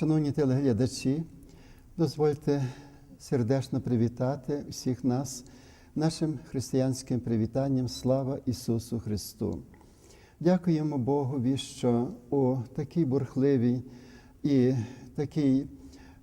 Шановні телеглядачі, дозвольте сердечно привітати всіх нас нашим християнським привітанням Слава Ісусу Христу. Дякуємо Богові, що у такий бурхливий і такий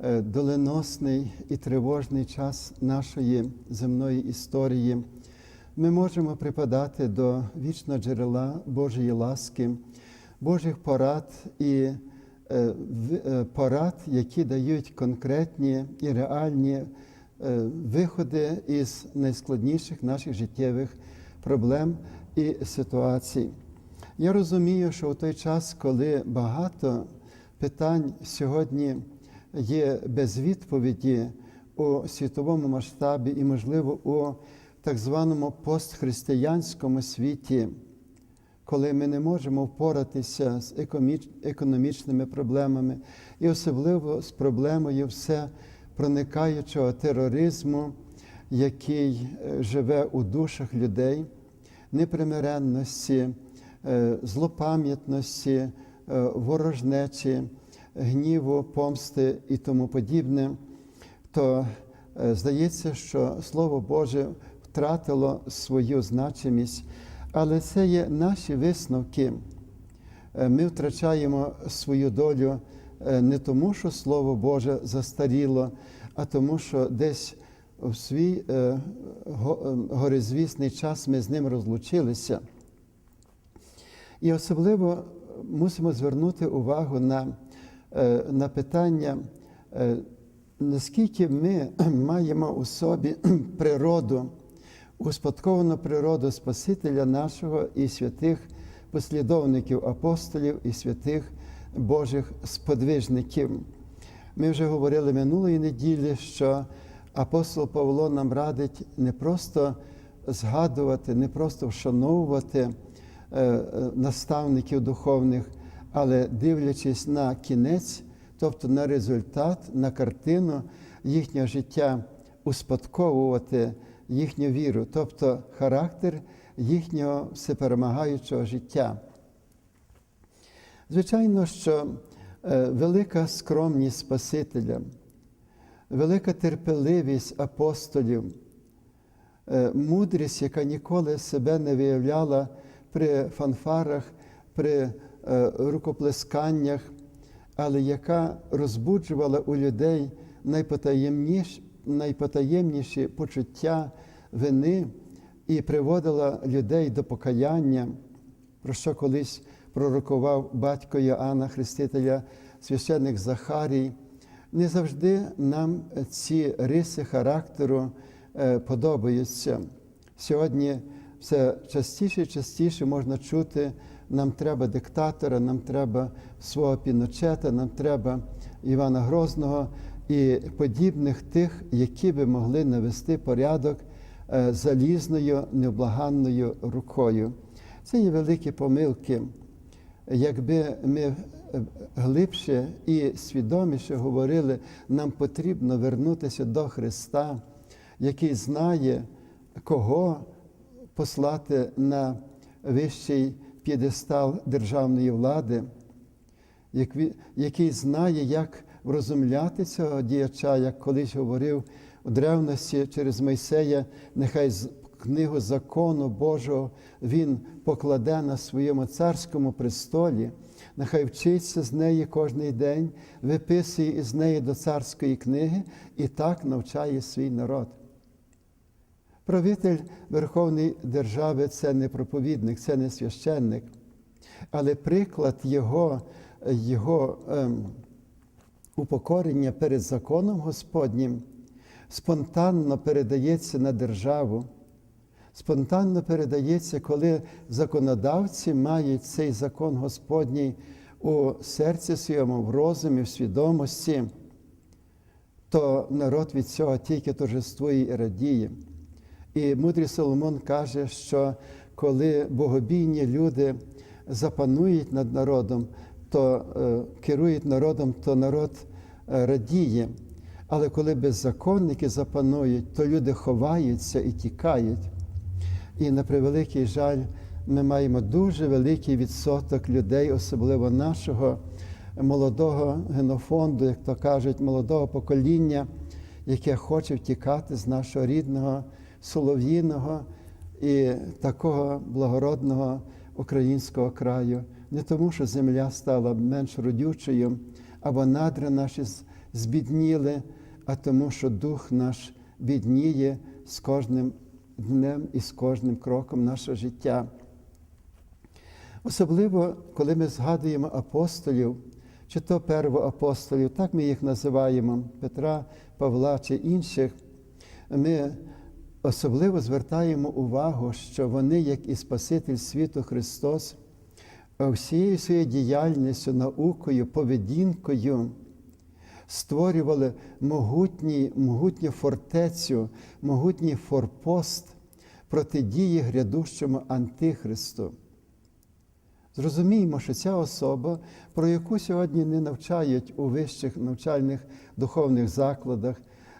е, доленосний і тривожний час нашої земної історії ми можемо припадати до вічного джерела Божої ласки, Божих порад і порад, які дають конкретні і реальні е, виходи із найскладніших наших життєвих проблем і ситуацій. Я розумію, що у той час, коли багато питань сьогодні є без відповіді у світовому масштабі і, можливо, у так званому постхристиянському світі, коли ми не можемо впоратися з економічними проблемами, і особливо з проблемою все проникаючого тероризму, який е, живе у душах людей, непримиренності, е, злопам'ятності, е, ворожнечі, гніву, помсти і тому подібне, то здається, що Слово Боже втратило свою значимість, але це є наші висновки. Е, Ми втрачаємо свою долю е, не тому, що Слово Боже застаріло, а тому, що десь в свій е, го- горизвісний час ми з ним розлучилися. І особливо мусимо звернути увагу на, на питання, наскільки ми маємо у собі природу, успадковану природу Спасителя нашого і святих послідовників апостолів і святих Божих сподвижників. Ми вже говорили минулої неділі, що апостол Павло нам радить не просто згадувати, не просто вшановувати е, е, наставників духовних, але дивлячись на кінець, тобто на результат, на картину їхнього життя, успадковувати їхню віру, тобто характер їхнього всеперемагаючого життя. Звичайно, що е, велика скромність Спасителя, велика терпеливість апостолів, е, мудрість, яка ніколи себе не виявляла при фанфарах, при е, рукоплесканнях, але яка розбуджувала у людей найпотаємніші, найпотаємніші почуття вини і приводила людей до покаяння, про що колись пророкував батько Йоанна Хрестителя, священник Захарій. Не завжди нам ці риси характеру е, подобаються. Сьогодні все частіше і частіше можна чути, нам треба диктатора, нам треба свого Піночета, нам треба Івана Грозного і подібних тих, які би могли навести порядок е, залізною невблаганною рукою. Це є великі помилки. Якби ми е, глибше і свідоміше говорили, нам потрібно вернутися до Христа, який знає, кого послати на вищий п'єдестал державної влади, який знає, як врозумляти цього діяча, як колись говорив у древності через Мойсея, нехай книгу закону Божого він покладе на своєму царському престолі, нехай вчиться з неї кожний день, виписує із неї до царської книги і так навчає свій народ. Правитель Верховної держави це не проповідник, це не священник, але приклад його, його ем, упокорення перед законом Господнім спонтанно передається на державу, спонтанно передається, коли законодавці мають цей закон Господній у серці своєму, в розумі, в свідомості, то народ від цього тільки торжествує і радіє. І мудрий Соломон каже, що коли богобійні люди запанують над народом, то е, керують народом, то народ е, радіє. Але коли беззаконники запанують, то люди ховаються і тікають. І на превеликий жаль, ми маємо дуже великий відсоток людей, особливо нашого молодого генофонду, як то кажуть, молодого покоління, яке хоче втікати з нашого рідного, солов'їного і такого благородного українського краю, не тому, що земля стала менш родючою, або надри наші збідніли, а тому, що дух наш бідніє з кожним днем і з кожним кроком нашого життя. Особливо, коли ми згадуємо апостолів, чи то первоапостолів, так ми їх називаємо, Петра, Павла чи інших, ми особливо звертаємо увагу, що вони, як і Спаситель світу Христос, всією своєю діяльністю, наукою, поведінкою створювали могутні, могутню фортецю, могутній форпост протидії грядущому Антихристу. Зрозуміємо, що ця особа, про яку сьогодні не навчають у вищих навчальних духовних закладах,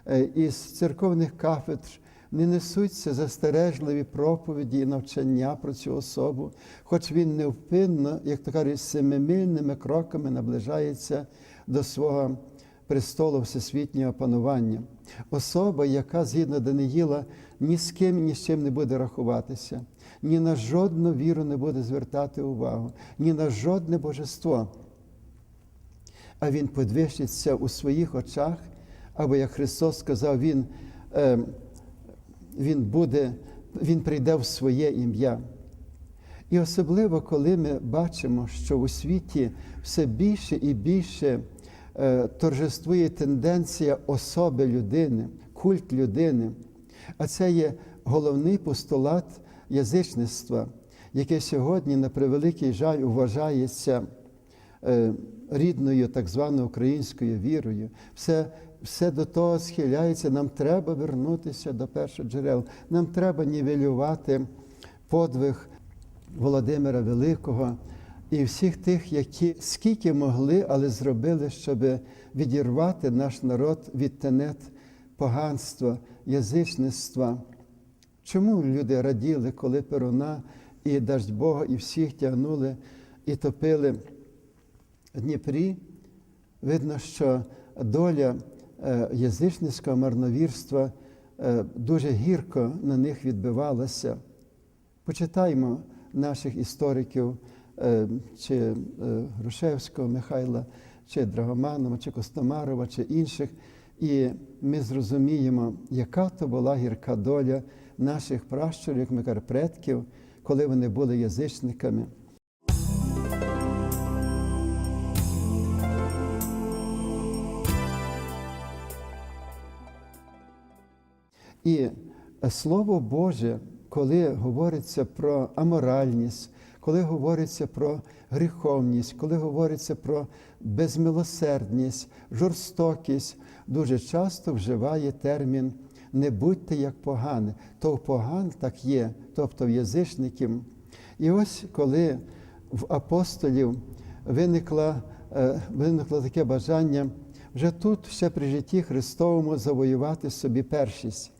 е, із церковних кафедр, не несуться застережливі проповіді і навчання про цю особу, хоч він невпинно, як то кажуть, семимильними кроками наближається до свого престолу всесвітнього панування. Особа, яка згідно Даниїла ні з ким, ні з чим не буде рахуватися, ні на жодну віру не буде звертати увагу, ні на жодне божество. А він підвищиться у своїх очах, або як Христос сказав, Він, е, він, буде, він прийде в своє ім'я. І особливо, коли ми бачимо, що у світі все більше і більше е, торжествує тенденція особи людини, культ людини. А це є головний постулат язичництва, яке сьогодні, на превеликий жаль, вважається рідною так званою українською вірою. Все, все до того схиляється. Нам треба вернутися до перших джерел. Нам треба нівелювати подвиг Володимира Великого і всіх тих, які скільки могли, але зробили, щоб відірвати наш народ від тенет поганства, язичництва. Чому люди раділи, коли Перуна і даждь Бога, і всіх тягнули і топили Дніпрі? Видно, що доля е, язичницького марновірства е, дуже гірко на них відбивалася. Почитаймо наших істориків, е, чи Грушевського Михайла, чи Драгоманова, чи Костомарова, чи інших, і ми зрозуміємо, яка то була гірка доля наших пращурів, як ми кажемо, коли вони були язичниками. І Слово Боже, коли говориться про аморальність, коли говориться про гріховність, коли говориться про безмилосердність, жорстокість, дуже часто вживає термін не будьте як погане, то поган так є, тобто в язичників. І ось коли в апостолів виникло, е, виникло таке бажання вже тут, ще при житті Христовому, завоювати собі першість.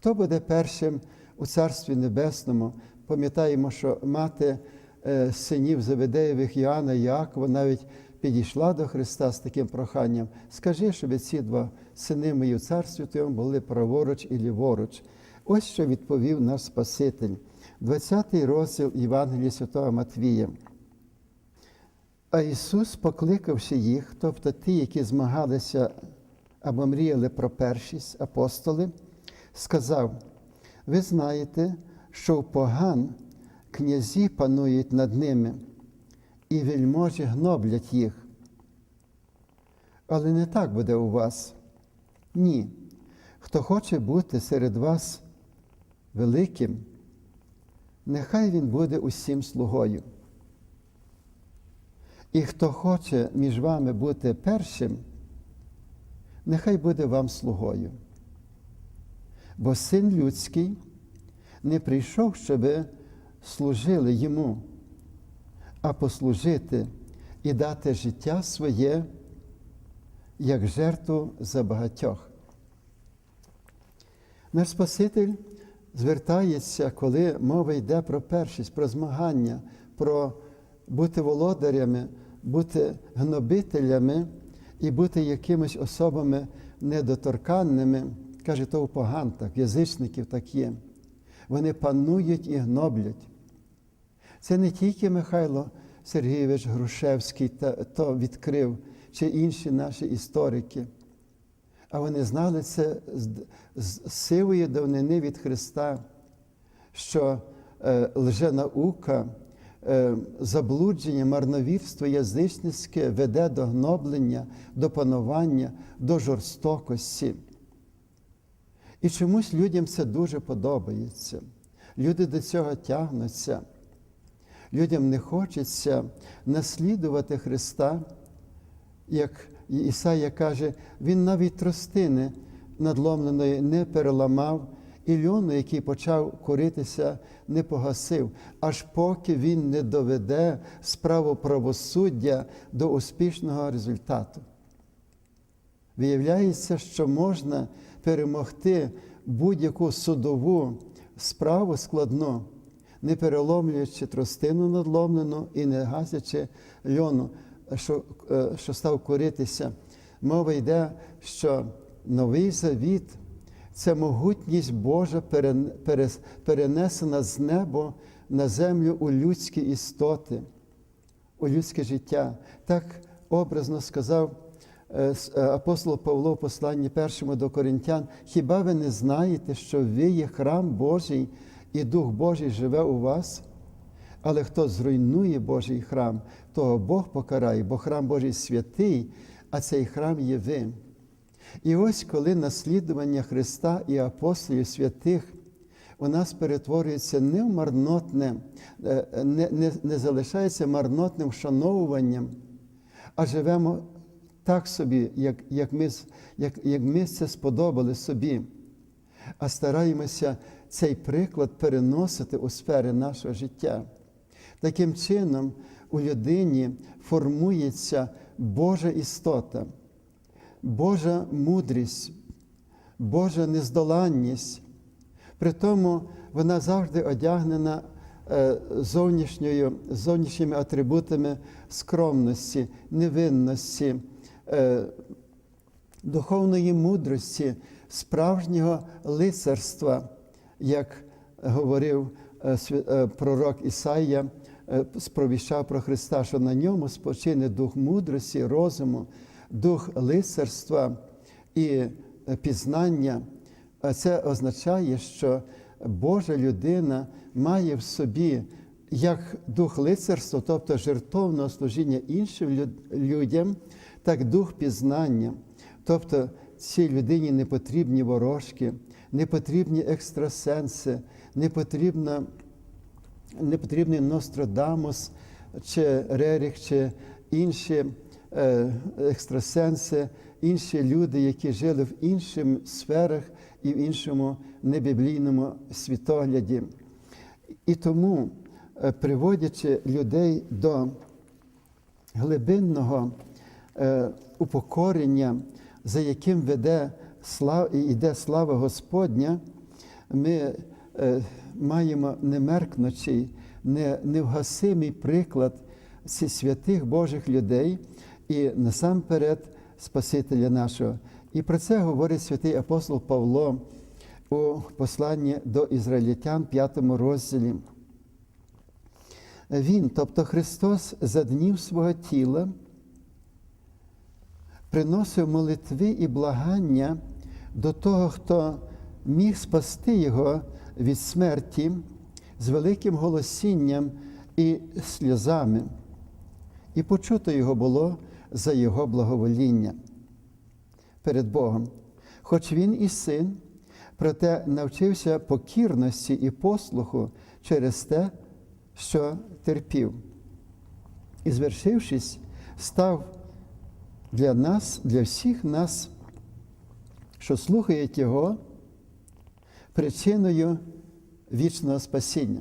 Хто буде першим у Царстві Небесному? Пам'ятаємо, що мати е, синів Заведеєвих Іоанна і Яакова навіть підійшла до Христа з таким проханням. Скажи, щоб ці два сини мої у царстві Твоєму були праворуч і ліворуч. Ось що відповів наш Спаситель, 20 розділ Євангелія Святого Матвія. А Ісус, покликавши їх, тобто ті, які змагалися або мріяли про першість апостоли, сказав: ви знаєте, що в поган князі панують над ними, і вельможі гноблять їх. Але не так буде у вас. Ні. Хто хоче бути серед вас великим, нехай він буде усім слугою. І хто хоче між вами бути першим, нехай буде вам слугою. Бо син людський не прийшов, щоб служили йому, а послужити і дати життя своє як жертву за багатьох. Наш Спаситель звертається, коли мова йде про першість, про змагання, про бути володарями бути гнобителями і бути якимись особами недоторканними. Каже, то у поган так, язичників так є. Вони панують і гноблять. Це не тільки Михайло Сергійович Грушевський то відкрив, чи інші наші історики, а вони знали це з, з сивої давнини від Христа, що е, лженаука, е, заблудження, марновірство язичницьке веде до гноблення, до панування, до жорстокості. І чомусь людям це дуже подобається. Люди до цього тягнуться. Людям не хочеться наслідувати Христа, як Ісая каже, Він навіть тростини надломленої не переламав, і льону, який почав коритися, не погасив, аж поки він не доведе справу правосуддя до успішного результату. Виявляється, що можна перемогти будь-яку судову справу складну, не переломлюючи тростину надломлену і не гасячи льону, що, е, що став коритися. Мова йде, що новий завіт це могутність Божа перенесена з неба на землю у людські істоти, у людське життя. Так образно сказав апостол Павло в посланні першому до Коринтян, хіба ви не знаєте, що ви є храм Божий і Дух Божий живе у вас? Але хто зруйнує Божий храм, того Бог покарає, бо храм Божий святий, а цей храм є ви. І ось коли наслідування Христа і апостолів святих у нас перетворюється не в марнотне, е, не, не, не залишається марнотним вшановуванням, а живемо так собі, як, як, ми, як, як ми це сподобали собі, а стараємося цей приклад переносити у сфери нашого життя. Таким чином, у людині формується Божа істота, Божа мудрість, Божа нездоланність. При тому вона завжди одягнена е, зовнішньою, зовнішніми атрибутами скромності, невинності, духовної мудрості, справжнього лицарства, як говорив е, е, пророк Ісаїя, е, сповіщав про Христа, що на ньому спочине дух мудрості, розуму, дух лицарства і е, пізнання. Це означає, що Божа людина має в собі як дух лицарства, тобто жертовного служіння іншим людям, так дух пізнання. Тобто цій людині не потрібні ворожки, не потрібні екстрасенси, не потрібна не потрібний Нострадамус чи Реріх, чи інші е, екстрасенси, інші люди, які жили в інших сферах і в іншому небіблійному світогляді. І тому, е, приводячи людей до глибинного упокорення, за яким веде слав, і йде слава Господня, ми е, маємо немеркнучий, невгасимий приклад ці святих Божих людей і насамперед Спасителя нашого. І про це говорить святий апостол Павло у посланні до ізраїльтян, п'ятому розділі. Він, тобто Христос, за днів свого тіла приносив молитви і благання до того, хто міг спасти його від смерті з великим голосінням і сльозами, і почуто його було за його благовоління перед Богом. Хоч він і син, проте навчився покірності і послуху через те, що терпів. І звершившись, став для нас, для всіх нас, що слухають Його, причиною вічного спасіння.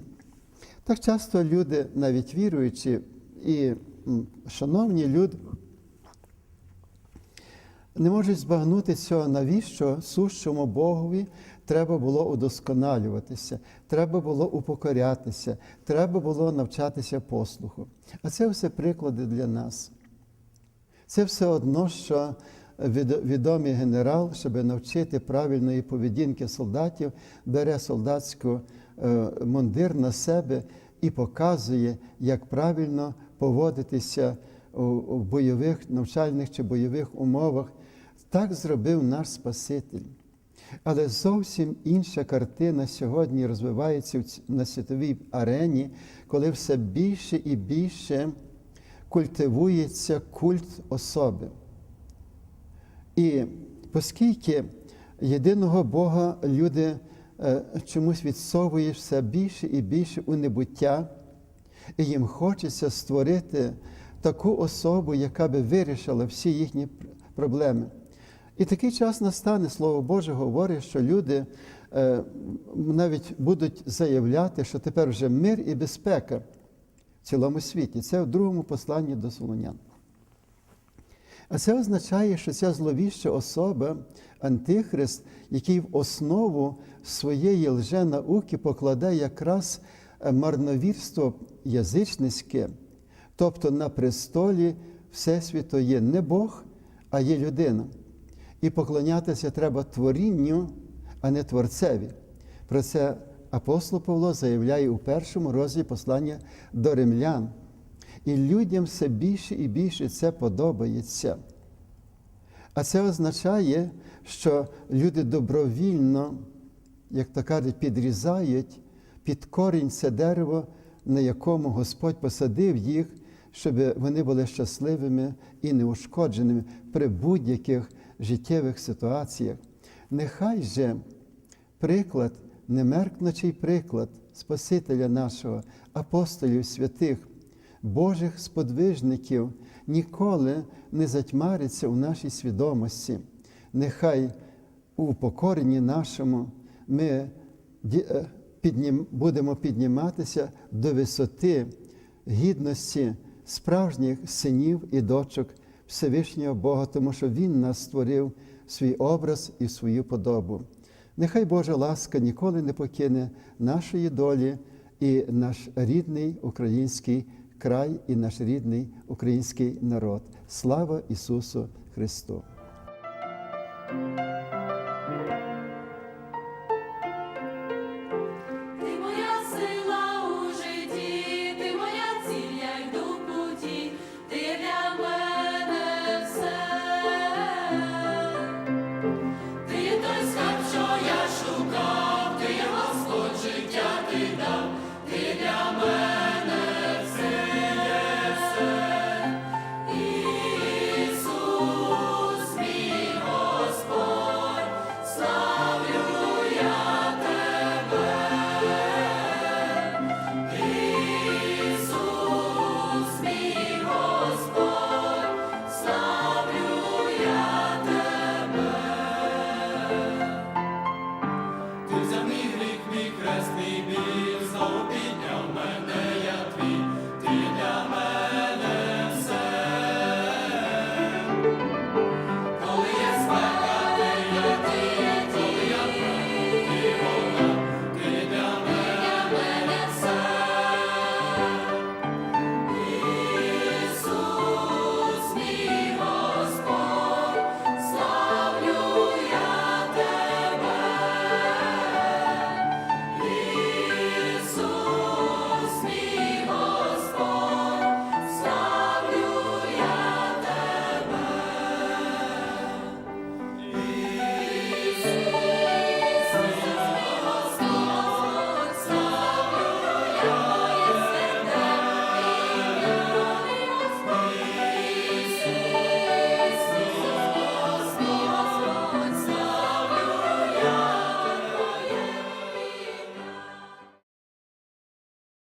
Так часто люди, навіть віруючі і шановні люди, не можуть збагнути цього, навіщо сущому Богові треба було удосконалюватися, треба було упокорятися, треба було навчатися послуху. А це все приклади для нас. Це все одно, що відомий генерал, щоб навчити правильної поведінки солдатів, бере солдатську е, мундир на себе і показує, як правильно поводитися у бойових навчальних чи бойових умовах. Так зробив наш Спаситель. Але зовсім інша картина сьогодні розвивається на світовій арені, коли все більше і більше культивується культ особи. І оскільки єдиного Бога люди е, чомусь відсовують все більше і більше у небуття, і їм хочеться створити таку особу, яка би вирішила всі їхні проблеми. І такий час настане, Слово Боже говорить, що люди е, навіть будуть заявляти, що тепер вже мир і безпека цілому світі. Це в другому посланні до Солонян. А це означає, що ця зловіща особа, Антихрист, який в основу своєї лженауки покладає якраз е, марновірство язичницьке, тобто на престолі Всесвіту є не Бог, а є людина. І поклонятися треба творінню, а не творцеві. Про це апостол Павло заявляє у першому розділі послання до римлян. І людям все більше і більше це подобається. А це означає, що люди добровільно, як то кажуть, підрізають під корінь це дерево, на якому Господь посадив їх, щоб вони були щасливими і неушкодженими при будь-яких життєвих ситуаціях. Нехай же приклад, немеркнучий приклад Спасителя нашого, апостолів святих, Божих сподвижників ніколи не затьмариться у нашій свідомості. Нехай у покоренні нашому ми е, будемо підніматися до висоти гідності справжніх синів і дочок Всевишнього Бога, тому що Він нас створив свій образ і свою подобу. Нехай Божа ласка ніколи не покине нашої долі і наш рідний український край, і наш рідний український народ. Слава Ісусу Христу!